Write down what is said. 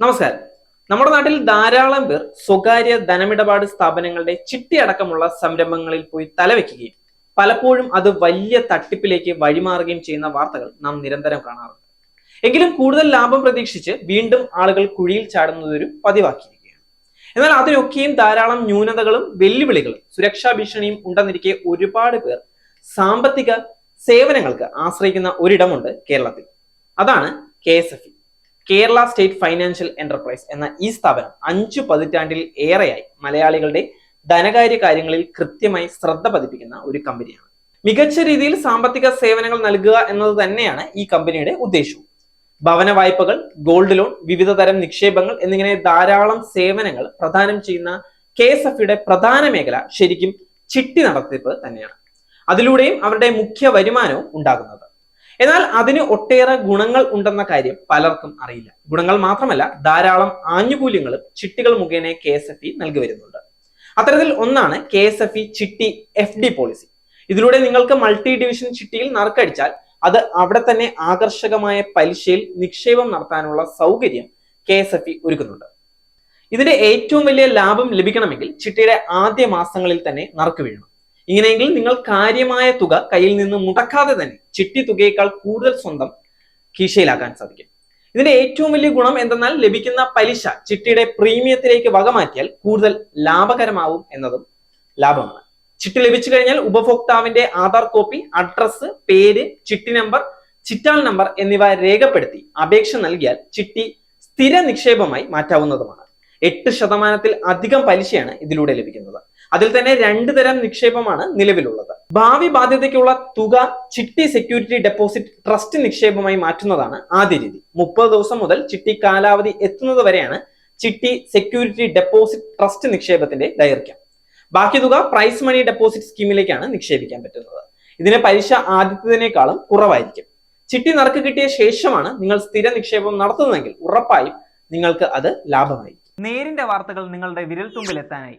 നമസ്കാരം. നമ്മുടെ നാട്ടിൽ ധാരാളം പേർ സ്വകാര്യ ധനമിടപാട് സ്ഥാപനങ്ങളുടെ ചിട്ടി അടക്കമുള്ള സംരംഭങ്ങളിൽ പോയി തലവെക്കുകയും പലപ്പോഴും അത് വലിയ തട്ടിപ്പിലേക്ക് വഴിമാറുകയും ചെയ്യുന്ന വാർത്തകൾ നാം നിരന്തരം കാണാറുണ്ട്. എങ്കിലും കൂടുതൽ ലാഭം പ്രതീക്ഷിച്ച് വീണ്ടും ആളുകൾ കുഴിയിൽ ചാടുന്നതൊരു പതിവാക്കിയിരിക്കുകയാണ്. എന്നാൽ അതിനൊക്കെയും ധാരാളം ന്യൂനതകളും വെല്ലുവിളികളും സുരക്ഷാ ഭീഷണിയും ഉണ്ടെന്നിരിക്കെ ഒരുപാട് പേർ സാമ്പത്തിക സേവനങ്ങൾക്ക് ആശ്രയിക്കുന്ന ഒരിടമുണ്ട് കേരളത്തിൽ. അതാണ് K S F Kerala state financial enterprise എന്ന ഈ സ്ഥാപനം അഞ്ചു പതിറ്റാണ്ടിൽ ഏറെയായി മലയാളികളുടെ ധനകാര്യ കാര്യങ്ങളിൽ കൃത്യമായി ശ്രദ്ധ പതിപ്പിക്കുന്ന ഒരു കമ്പനിയാണ്. മികച്ച രീതിയിൽ സാമ്പത്തിക സേവനങ്ങൾ നൽകുക എന്നത് തന്നെയാണ് ഈ കമ്പനിയുടെ ഉദ്ദേശവും. ഭവന വായ്പകൾ ഗോൾഡ് ലോൺ വിവിധ തരം നിക്ഷേപങ്ങൾ എന്നിങ്ങനെ ധാരാളം സേവനങ്ങൾ പ്രദാനം ചെയ്യുന്ന കെ എസ് എഫിയുടെ പ്രധാന മേഖല ശരിക്കും ചിട്ടി നടത്തിപ്പ് തന്നെയാണ്. അതിലൂടെയും അവരുടെ മുഖ്യ വരുമാനവും ഉണ്ടാകുന്നത്. എന്നാൽ അതിന് ഒട്ടേറെ ഗുണങ്ങൾ ഉണ്ടെന്ന കാര്യം പലർക്കും അറിയില്ല. ഗുണങ്ങൾ മാത്രമല്ല ധാരാളം ആനുകൂല്യങ്ങളും ചിട്ടികൾ മുഖേന കെ എസ് എഫ് ഇ നൽകി വരുന്നുണ്ട്. അത്തരത്തിൽ ഒന്നാണ് K S F E chitty F D policy. ഇതിലൂടെ നിങ്ങൾക്ക് മൾട്ടി ഡിവിഷൻ ചിട്ടിയിൽ നറുക്കടിച്ചാൽ അത് അവിടെ തന്നെ ആകർഷകമായ പലിശയിൽ നിക്ഷേപം നടത്താനുള്ള സൗകര്യം കെ എസ് എഫ് ഇ ഒരുക്കുന്നുണ്ട്. ഇതിന്റെ ഏറ്റവും വലിയ ലാഭം ലഭിക്കണമെങ്കിൽ ചിട്ടിയുടെ ആദ്യ മാസങ്ങളിൽ തന്നെ നറുക്ക് വീഴണം. ഇങ്ങനെയെങ്കിൽ നിങ്ങൾ കാര്യമായ തുക കയ്യിൽ നിന്ന് മുടക്കാതെ തന്നെ ചിട്ടി തുകയേക്കാൾ കൂടുതൽ സ്വന്തം കീശയിലാക്കാൻ സാധിക്കും. ഇതിന്റെ ഏറ്റവും വലിയ ഗുണം എന്തെന്നാൽ ലഭിക്കുന്ന പലിശ ചിട്ടിയുടെ പ്രീമിയത്തിലേക്ക് വകമാറ്റിയാൽ കൂടുതൽ ലാഭകരമാവും എന്നതും ലാഭമാണ്. ചിട്ടി ലഭിച്ചു കഴിഞ്ഞാൽ ഉപഭോക്താവിന്റെ ആധാർ കോപ്പി അഡ്രസ്സ് പേര് ചിട്ടി നമ്പർ ചിറ്റാൾ നമ്പർ എന്നിവ രേഖപ്പെടുത്തി അപേക്ഷ നൽകിയാൽ ചിട്ടി സ്ഥിര നിക്ഷേപമായി മാറ്റാവുന്നതുമാണ്. എട്ട് ശതമാനത്തിൽ അധികം പലിശയാണ് ഇതിലൂടെ ലഭിക്കുന്നത്. അതിൽ തന്നെ രണ്ടു തരം നിക്ഷേപമാണ് നിലവിലുള്ളത്. ഭാവി ബാധ്യതയ്ക്കുള്ള തുക ചിട്ടി സെക്യൂരിറ്റി ഡെപ്പോസിറ്റ് ട്രസ്റ്റ് നിക്ഷേപമായി മാറ്റുന്നതാണ് ആദ്യ രീതി. മുപ്പത് ദിവസം മുതൽ ചിട്ടി കാലാവധി എത്തുന്നത് വരെയാണ് ചിട്ടി സെക്യൂരിറ്റി ഡെപ്പോസിറ്റ് ട്രസ്റ്റ് നിക്ഷേപത്തിന്റെ ദൈർഘ്യം. ബാക്കി തുക പ്രൈസ് മണി ഡെപ്പോസിറ്റ് സ്കീമിലേക്കാണ് നിക്ഷേപിക്കാൻ പറ്റുന്നത്. ഇതിന് പലിശ ആദ്യത്തേതിനേക്കാളും കുറവായിരിക്കും. ചിട്ടി നറുക്ക് കിട്ടിയ ശേഷമാണ് നിങ്ങൾ സ്ഥിര നിക്ഷേപം നടത്തുന്നതെങ്കിൽ ഉറപ്പായും നിങ്ങൾക്ക് അത് ലാഭമായിരിക്കും. നേരിന്റെ വാർത്തകൾ നിങ്ങളുടെ വിരൽത്തുമ്പിൽ എത്താനായി.